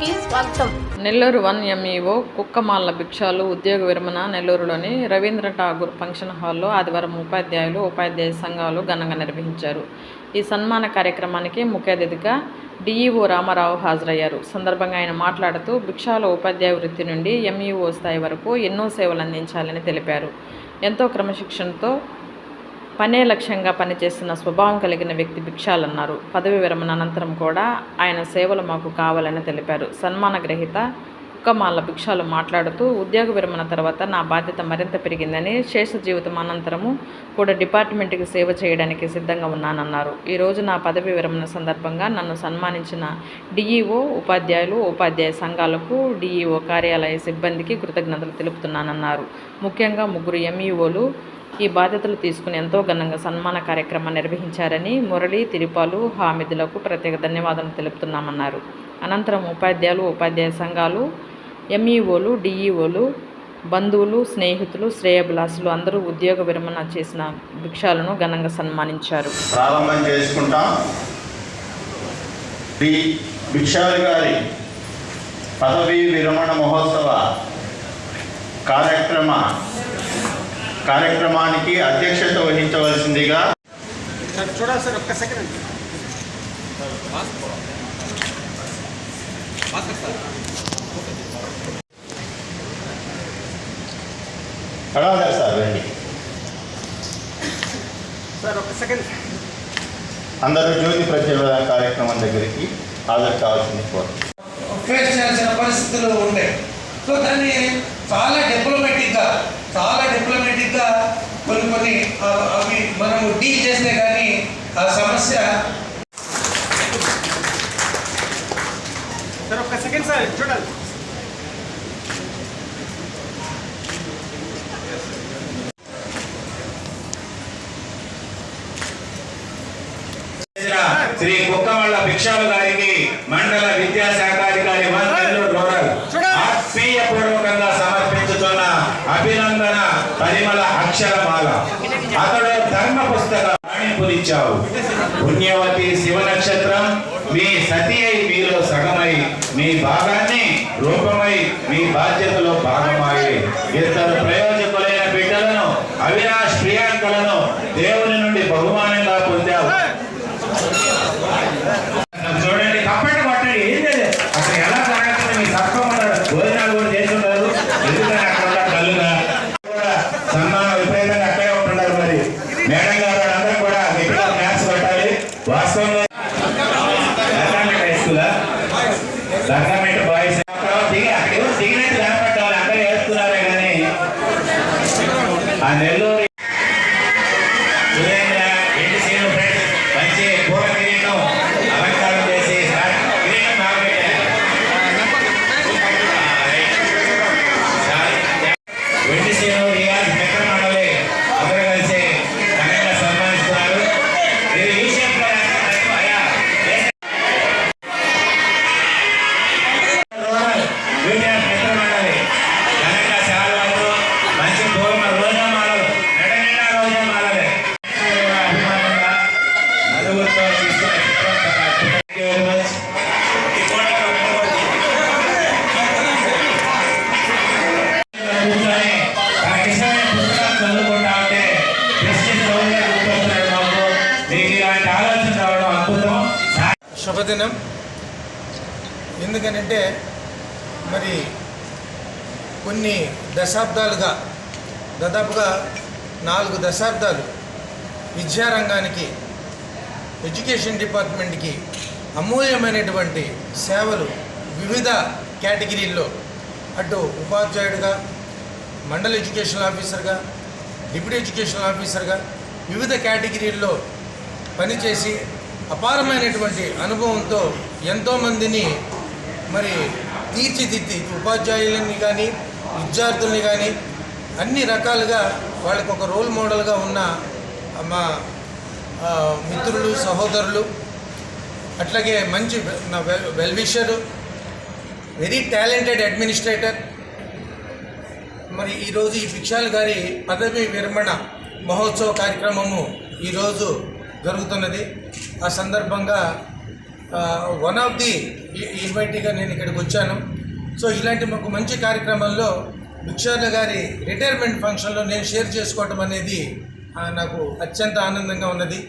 కి స్వాగతం. Nellore one MEO Kukkamala Bhikshalu ఉద్యోగ విరమణ నెల్లూరులోని రవీంద్ర ఠాగూర్ ఫంక్షన్ హాల్లో ఆదివారం ఉపాధ్యాయులు ఉపాధ్యాయ సంఘాలు ఘనంగా నిర్వహించారు. ఈ సన్మాన కార్యక్రమానికి ముఖ్య అతిథిగా డిఈఓ రామారావు హాజరయ్యారు. సందర్భంగా ఆయన మాట్లాడుతూ భిక్షాల ఉపాధ్యాయ వృత్తి నుండి ఎంఈఓ స్థాయి వరకు ఎన్నో సేవలు అందించాలని తెలిపారు. ఎంతో క్రమశిక్షణతో పనే లక్ష్యంగా పనిచేస్తున్న స్వభావం కలిగిన వ్యక్తి భిక్షాలన్నారు. పదవి విరమణ అనంతరం కూడా ఆయన సేవలు మాకు కావాలని తెలిపారు. సన్మాన గ్రహీత కుక్కమాల భిక్షాలు మాట్లాడుతూ ఉద్యోగ విరమణ తర్వాత నా బాధ్యత మరింత పెరిగిందని శేష జీవితం అనంతరము కూడా డిపార్ట్మెంట్కి సేవ చేయడానికి సిద్ధంగా ఉన్నానన్నారు. ఈరోజు నా పదవి విరమణ సందర్భంగా నన్ను సన్మానించిన డిఈఓ ఉపాధ్యాయులు ఉపాధ్యాయ సంఘాలకు డిఈఓ కార్యాలయ సిబ్బందికి కృతజ్ఞతలు తెలుపుతున్నానన్నారు. ముఖ్యంగా ముగ్గురు ఎంఈఓలు ఈ బాధ్యతలు తీసుకుని ఎంతో ఘనంగా సన్మాన కార్యక్రమం నిర్వహించారని మురళి తిరుపాలు హామీదులకు ప్రత్యేక ధన్యవాదాలు తెలుపుతున్నామన్నారు. అనంతరం ఉపాధ్యాయులు ఉపాధ్యాయ సంఘాలు ఎంఈఓలు డిఈఓలు బంధువులు స్నేహితులు శ్రేయభిలాసులు అందరూ ఉద్యోగ విరమణ చేసిన భిక్షాలను ఘనంగా సన్మానించారు. ప్రారంభం చేసుకుంటాం. శ్రీ గారి పదవీ విరమణ మహోత్సవ కార్యక్రమ కార్యక్రమానికి అధ్యక్షత వహించవలసిందిగా సార్ చూడాలి సార్ ఒక్క సెకండ్ సార్. రండి. సార్ ఒక్క సెకండ్ అందరూ జ్యోతి ప్రజ్వలన కార్యక్రమం దగ్గరికి హాజరు కావాల్సింది కోరు. ఫేస్ చేయాల్సిన పరిస్థితులు ఉండే. సో దాన్ని చాలా డిప్లొమాటిక్గా చాలా డిప్లొమాటిక్గా కొన్ని కొన్ని అవి మనం డీల్ చేస్తే కానీ ఆ సమస్య సార్ ఒక్క సెకండ్ సార్ చూడాలి శ్రీ కుక్కమల్ల భిక్షాలు గారికి మండల విద్యాశాఖాధికారి వన్ నెల్లూరు రూరల్ ఆత్మీయ పూర్వకంగా సమర్పించుతున్న అభినందన పరిమళ అక్షరమాల. అతడు ధర్మ పుస్తక రాణింపునిచ్చావు. పుణ్యవతి శివ నక్షత్రం మీ సతి అయి మీలో సగమై మీ భాగాన్ని రూపమై మీ బాధ్యతలో భాగమాయి. ఇద్దరు ప్రయోజకులైన బిడ్డలను అవినాష్ ప్రియాంకలను దేవుడు శుభదినం. ఎందుకనంటే మరి కొన్ని దశాబ్దాలుగా దాదాపుగా నాలుగు దశాబ్దాలు విద్యారంగానికి ఎడ్యుకేషన్ డిపార్ట్మెంట్కి అమూల్యమైనటువంటి సేవలు వివిధ కేటగిరీల్లో అటు ఉపాధ్యాయుడిగా మండల ఎడ్యుకేషన్ ఆఫీసర్గా డిప్యూటీ ఎడ్యుకేషన్ ఆఫీసర్గా వివిధ కేటగిరీల్లో పనిచేసి అపారమైనటువంటి అనుభవంతో ఎంతోమందిని మరి తీర్చిదిద్ది ఉపాధ్యాయులని కానీ విద్యార్థుల్ని కానీ అన్ని రకాలుగా వాళ్ళకి ఒక రోల్ మోడల్గా ఉన్న మా మిత్రులు సహోదరులు అట్లాగే మంచి నా వెల్ వెరీ టాలెంటెడ్ అడ్మినిస్ట్రేటర్ మరి ఈరోజు ఈ భిక్షాల్ గారి పదవి విరమణ మహోత్సవ కార్యక్రమము ఈరోజు జరుగుతున్నది. ఆ సందర్భంగా వన్ ఆఫ్ ది ఇన్వైటీగా నేను ఇక్కడికి వచ్చాను. సో ఇలాంటి ఒక మంచి కార్యక్రమంలో భిక్షార్ల గారి రిటైర్మెంట్ ఫంక్షన్లో నేను షేర్ చేసుకోవటం అనేది నాకు అత్యంత ఆనందంగా ఉన్నది.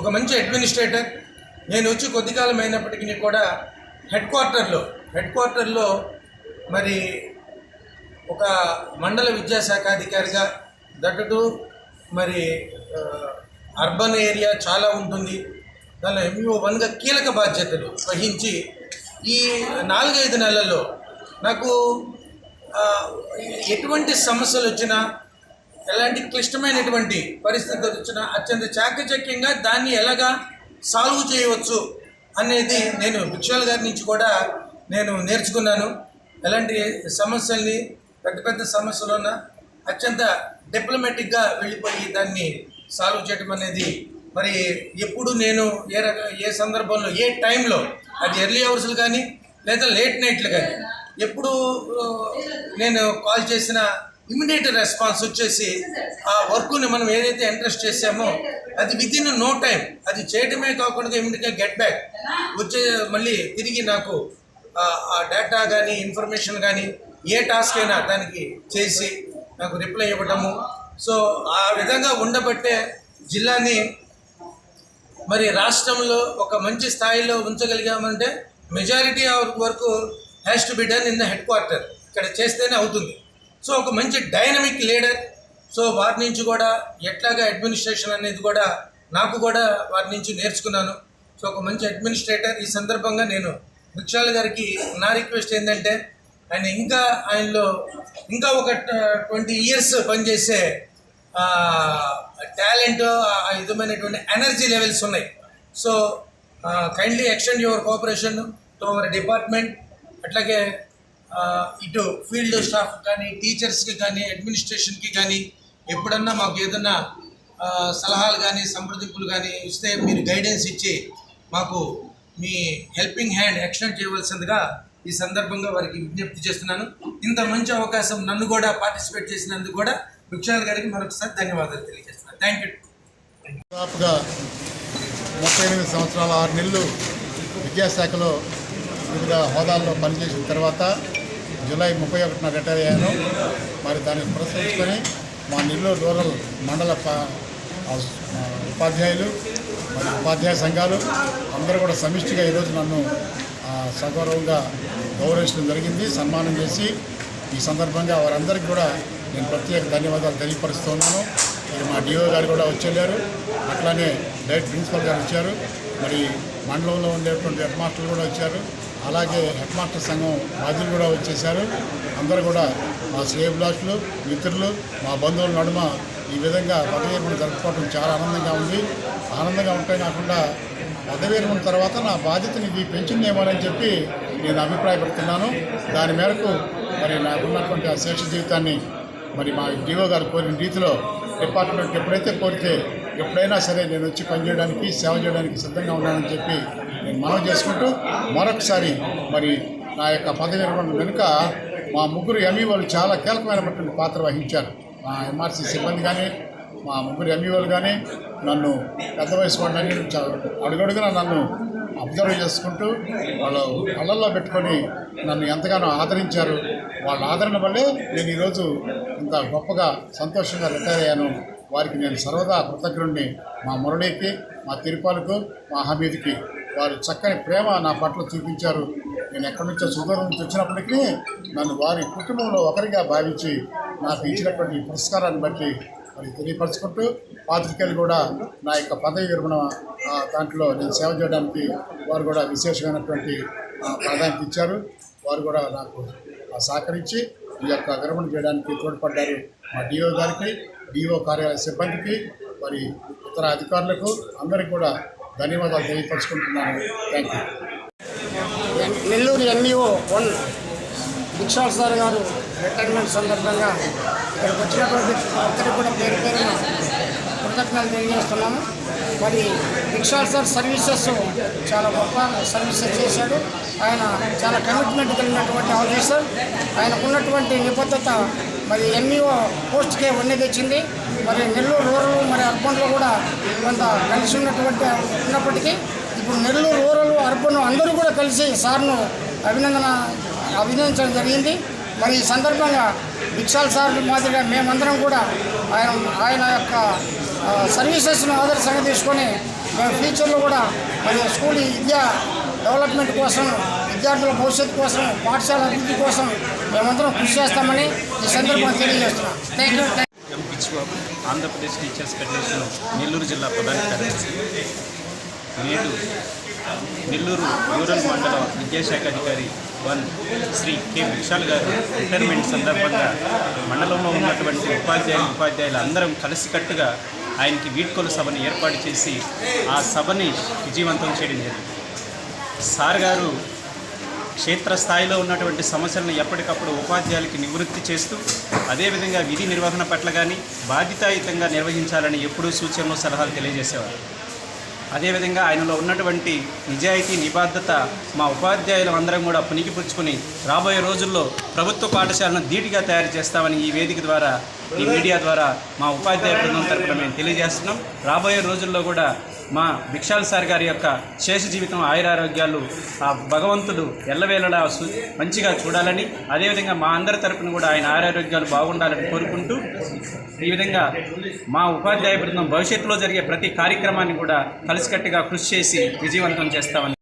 ఒక మంచి అడ్మినిస్ట్రేటర్ నేను వచ్చి కొద్ది కాలం అయినప్పటికీ కూడా హెడ్ క్వార్టర్లో హెడ్ క్వార్టర్లో మరి ఒక మండల విద్యాశాఖ అధికారిగా దట్టు మరి అర్బన్ ఏరియా చాలా ఉంటుంది. దానిలో ఎంఈఓ వన్గా కీలక బాధ్యతలు వహించి ఈ నాలుగైదు నెలల్లో నాకు ఎటువంటి సమస్యలు వచ్చినా ఎలాంటి క్లిష్టమైనటువంటి పరిస్థితులు వచ్చినా అత్యంత చాకచక్యంగా దాన్ని ఎలాగా సాల్వ్ చేయవచ్చు అనేది నేను భిక్షాల్ గారి నుంచి కూడా నేను నేర్చుకున్నాను. ఎలాంటి సమస్యల్ని పెద్ద పెద్ద సమస్యలున్న అత్యంత డిప్లొమాటిక్గా వెళ్ళిపోయి దాన్ని సాల్వ్ చేయడం అనేది మరి ఎప్పుడు నేను ఏ రక ఏ సందర్భంలో ఏ టైంలో అది ఎర్లీ అవర్స్లు కానీ లేదా లేట్ నైట్లు కానీ ఎప్పుడు నేను కాల్ చేసిన ఇమీడియట్ రెస్పాన్స్ వచ్చేసి ఆ వర్క్ని మనం ఏదైతే ఇంట్రెస్ట్ చేసామో అది విత్ ఇన్ నో టైం అది చేయడమే కాకుండా ఇమీడియట్గా గెట్ బ్యాక్ వచ్చే మళ్ళీ తిరిగి నాకు ఆ- డేటా కానీ ఇన్ఫర్మేషన్ కానీ ఏ టాస్క్ అయినా దానికి చేసి నాకు రిప్లై ఇవ్వటము. సో ఆ విధంగా ఉండబట్టే జిల్లాని మరి రాష్ట్రంలో ఒక మంచి స్థాయిలో ఉంచగలిగామంటే మెజారిటీ ఆఫ్ వరకు has to be done in the headquarter ఇక్కడ చేస్తేనే అవుతుంది. సో ఒక మంచి డైనమిక్ లీడర్ సో వారి నుంచి కూడా ఎట్లాగా అడ్మినిస్ట్రేషన్ అనేది కూడా నాకు కూడా వారి నుంచి నేర్చుకున్నాను. సో ఒక మంచి అడ్మినిస్ట్రేటర్ ఈ సందర్భంగా నేను భిక్షాల్ గారికి నా రిక్వెస్ట్ ఏంటంటే ఆయన ఇంకా ఆయనలో ఇంకా ఒక ట్వంటీ ఇయర్స్ పనిచేసే టాలెంట్ ఆ విధమైనటువంటి ఎనర్జీ లెవెల్స్ ఉన్నాయి. So kindly extend your cooperation to our department అట్లాగే ఇటు ఫీల్డ్ స్టాఫ్ కానీ టీచర్స్కి కానీ అడ్మినిస్ట్రేషన్కి కానీ ఎప్పుడన్నా మాకు ఏదన్నా సలహాలు కానీ సంప్రదింపులు కానీ ఇస్తే మీరు గైడెన్స్ ఇచ్చి మాకు మీ హెల్పింగ్ హ్యాండ్ ఎక్స్టెండ్ చేయవలసిందిగా ఈ సందర్భంగా వారికి విజ్ఞప్తి చేస్తున్నాను. ఇంత మంచి అవకాశం నన్ను కూడా పార్టిసిపేట్ చేసినందుకు కూడా భిక్షాల్ గారికి మరొకసారి ధన్యవాదాలు తెలియజేస్తున్నాను థ్యాంక్ యూ దాదాపుగా ముప్పై ఎనిమిది సంవత్సరాల ఆరు నెలలు విద్యాశాఖలో వివిధ హోదాల్లో పనిచేసిన తర్వాత జూలై ముప్పై ఒకటిన రిటైర్ అయ్యాను. మరి దాన్ని పురస్కరించుకొని మా నెల్లూరు రూరల్ మండల ఉపాధ్యాయులు మరి ఉపాధ్యాయ సంఘాలు అందరూ కూడా సమిష్టిగా ఈరోజు నన్ను సగౌరవంగా గౌరవించడం జరిగింది. సన్మానం చేసి ఈ సందర్భంగా వారందరికీ కూడా నేను ప్రత్యేక ధన్యవాదాలు తెలియపరుస్తున్నాను. మరి మా డిఓ గారు కూడా వచ్చేళ్ళారు అట్లానే డైరెక్ట్ ప్రిన్సిపల్ గారు వచ్చారు. మరి మండలంలో ఉండేటువంటి హెడ్ మాస్టర్లు కూడా వచ్చారు. అలాగే హెడ్ మాస్టర్ సంఘం బాధ్యులు కూడా వచ్చేసారు అందరూ కూడా మా శ్రేయభిలాషులు మిత్రులు మా బంధువుల నడుమ ఈ విధంగా పదవీరమణ జరుపుకోవడం చాలా ఆనందంగా ఉంది. ఆనందంగా ఉంటే కాకుండా పదవీరమణ తర్వాత నా బాధ్యతని ఇది పెంచిందేమోనని చెప్పి నేను అభిప్రాయపడుతున్నాను. దాని మేరకు మరి నాకున్నటువంటి ఆ శేష జీవితాన్ని మరి మా డిఓ గారు కోరిన రీతిలో డిపార్ట్మెంట్ ఎప్పుడైతే కోరితే ఎప్పుడైనా సరే నేను వచ్చి పనిచేయడానికి సేవ చేయడానికి సిద్ధంగా ఉన్నానని చెప్పి నేను మనవి చేసుకుంటూ మరొకసారి మరి నా యొక్క పదవి నిర్వహణ వెనుక మా ముగ్గురు ఎంఈఓలు చాలా కీలకమైనటువంటి పాత్ర వహించారు. మా ఎంఆర్సీ సిబ్బంది కానీ మా ముగ్గురు ఎంఈఓలు కానీ నన్ను పెద్ద వయసు వాళ్ళని అడుగడుగున నన్ను అబ్జర్వ్ చేసుకుంటూ వాళ్ళు కళ్ళల్లో పెట్టుకొని నన్ను ఎంతగానో ఆదరించారు. వాళ్ళ ఆదరణ వల్లే నేను ఈరోజు ఇంత గొప్పగా సంతోషంగా రిటైర్ అయ్యాను వారికి నేను సర్వదా కృతజ్ఞుడిని మా మురళికి మా తిరుపాలకు మా హమీద్కి వారు చక్కని ప్రేమ నా పట్ల చూపించారు. నేను ఎక్కడి నుంచో సుదూరం నుంచి వచ్చినప్పటికీ నన్ను వారి కుటుంబంలో ఒకరిగా భావించి నాకు ఇచ్చినటువంటి పురస్కారాన్ని బట్టి మరి తెలియపరచుకుంటూ పాత్రికేయులు కూడా నా యొక్క పదవి విరమణ దాంట్లో నేను సేవ చేయడానికి వారు కూడా విశేషమైనటువంటి ప్రాధాన్యత ఇచ్చారు. వారు కూడా నాకు సహకరించి ఈ యొక్క విరమణ చేయడానికి తోడ్పడ్డారు మా డిఓ గారికి డిఓ కార్యాలయ సిబ్బందికి మరి ఇతర అధికారులకు అందరికీ కూడా ధన్యవాదాలు తెలియపరుచుకుంటున్నాను. Thank you Nellore NEO one Bikshal sir garu retirement సందర్భంగా ఇక్కడికి వచ్చినటువంటి అందరికీ కూడా పేరు పేరున కృతజ్ఞతలు తెలియజేస్తున్నాము. మరి రిక్షా సార్ సర్వీసెస్ చాలా గొప్ప సర్వీసెస్ చేశాడు. ఆయన చాలా కమిట్మెంట్ కలిగినటువంటి ఆఫీసర్ ఆయనకున్నటువంటి నిబద్ధత మరి ఎంఈఓ పోస్ట్కే వన్నె తెచ్చింది. మరి నెల్లూరు రూరల్ మరి అర్బన్లో కూడా కొంత కలిసి ఉన్నటువంటి ఉన్నప్పటికీ ఇప్పుడు నెల్లూరు రూరల్ అర్బన్ అందరూ కూడా కలిసి సార్ను అభినందన అభినందించడం జరిగింది. మరి ఈ సందర్భంగా విక్షాల్ సార్ మాదిరిగా మేమందరం కూడా ఆయన ఆయన యొక్క సర్వీసెస్ను ఆదర్శంగా తీసుకొని మేము ఫ్యూచర్లో కూడా మరి స్కూల్ విద్యా డెవలప్మెంట్ కోసం విద్యార్థుల భవిష్యత్తు కోసం పాఠశాల అభివృద్ధి కోసం మేమందరం కృషి చేస్తామని ఈ సందర్భంగా తెలియజేస్తున్నాం. Thank you Andhra Pradesh teachers federation Nellore జిల్లా ప్రధాన కార్యదర్శి. నేడు నెల్లూరు రూరల్ మండల విద్యాశాఖ అధికారి వన్ శ్రీ కె. విశాల్ గారు రిటైర్మెంట్ సందర్భంగా మండలంలో ఉన్నటువంటి ఉపాధ్యాయులు ఉపాధ్యాయులు అందరం కలిసికట్టుగా ఆయనకి వీడ్కోలు సభను ఏర్పాటు చేసి ఆ సభని విజయవంతం చేయడం జరిగింది. సార్ గారు క్షేత్రస్థాయిలో ఉన్నటువంటి సమస్యలను ఎప్పటికప్పుడు ఉపాధ్యాయులకి నివృత్తి చేస్తూ అదేవిధంగా విధి నిర్వహణ పట్ల కానీ బాధ్యతాయుతంగా నిర్వహించాలని ఎప్పుడూ సూచనలు సలహాలు తెలియజేసేవారు. అదేవిధంగా ఆయనలో ఉన్నటువంటి నిజాయితీ నిబద్ధత మా ఉపాధ్యాయులు అందరం కూడా పునికిపుచ్చుకొని రాబోయే రోజుల్లో ప్రభుత్వ పాఠశాలను ధీటుగా తయారు చేస్తామని ఈ వేదిక ద్వారా ఈ మీడియా ద్వారా మా ఉపాధ్యాయ బృందం తరపున మేము తెలియజేస్తున్నాం. రాబోయే రోజుల్లో కూడా మా భిక్షాల్ సార్ గారి యొక్క శేష జీవితం ఆయురారోగ్యాలు ఆ భగవంతుడు ఎల్లవేళలా మంచిగా చూడాలని అదేవిధంగా మా అందరి తరపున కూడా ఆయన ఆయురారోగ్యాలు బాగుండాలని కోరుకుంటూ ఈ విధంగా మా ఉపాధ్యాయ బృందం భవిష్యత్తులో జరిగే ప్రతి కార్యక్రమాన్ని కూడా కలిసికట్టుగా కృషి చేసి విజయవంతం చేస్తామని